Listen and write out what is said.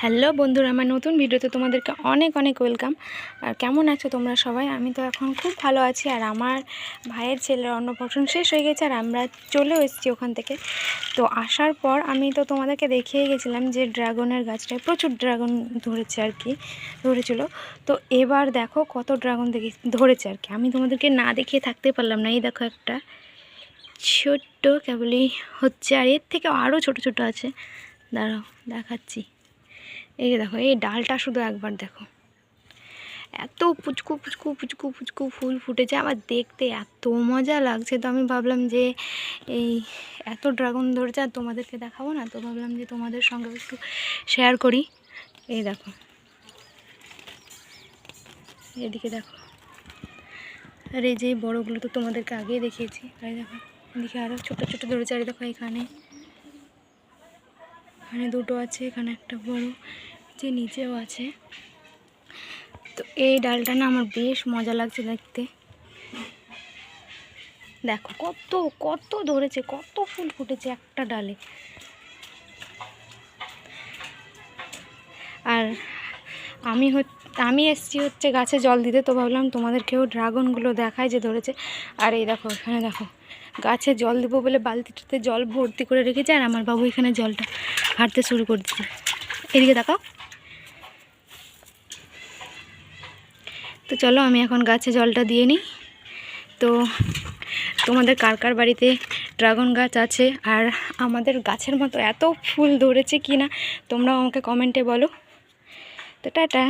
Hello বন্ধুরা, আমার নতুন ভিডিওতে তোমাদেরকে অনেক অনেক ওয়েলকাম। আর কেমন আছো তোমরা সবাই? আমি তো এখন খুব ভালো আছি, আর আমার ভাইয়ের ছেলের অন্নপ্রাশন শেষ হয়ে গেছে, আর আমরা চলেও এসেছি ওখান থেকে। তো আসার পর আমি তো তোমাদেরকে দেখিয়ে গেছিলাম যে ড্রাগনের গাছটায় প্রচুর ড্রাগন ধরেছে আর কি, ধরেছিল। তো এবার দেখো কত ড্রাগন দেখে, ধরেছে আর কি। আমি তোমাদেরকে না দেখিয়ে থাকতে পারলাম না, এই দেখো একটা ছোট্ট কেবলই হচ্ছে, আর এর থেকে আরও ছোট ছোট আছে। দাঁড়াও, দেখাচ্ছি। এই যে দেখো, এই ডালটা শুধু একবার দেখো। এত পুচকু পুচকু পুচকু পুচকু ফুল ফুটেছে, আবার দেখতে এত মজা লাগছে। তো আমি ভাবলাম যে এই এত ড্রাগন ধরেছে, আর তোমাদেরকে দেখাবো না, তো ভাবলাম যে তোমাদের সঙ্গে একটু শেয়ার করি। এই দেখো। এদিকে দেখো। আর এই যে বড়গুলো তো তোমাদেরকে আগেই দেখিয়েছি। এই দেখো, এদিকে আরও ছোটো ছোটো ধরেছে, আর দেখো এখানে এখানে দুটো আছে, এখানে একটা বড়, যে নিচেও আছে। তো এই ডালটা না আমার বেশ মজা লাগছে দেখতে। দেখো কত কত ধরেছে, কত ফুল ফুটেছে একটা ডালে। আর আমি হচ্ছে আমি এসছি হচ্ছে গাছে জল দিতে, তো ভাবলাম তোমাদেরকেও ড্রাগনগুলো দেখায় যে ধরেছে। আর এই দেখো, এখানে দেখো, গাছে জল দেবো বলে বালতিটাতে জল ভর্তি করে রেখেছে, আর আমার বাবু এখানে জলটা হাঁটতে শুরু করে দিচ্ছে এদিকে দেখাও। তো চলো, আমি এখন গাছে জলটা দিয়ে নিই। তো তোমাদের কার কার বাড়িতে ড্রাগন গাছ আছে, আর আমাদের গাছের মতো এত ফুল ধরেছে কি না তোমরাও আমাকে কমেন্টে বলো। তো টাটা।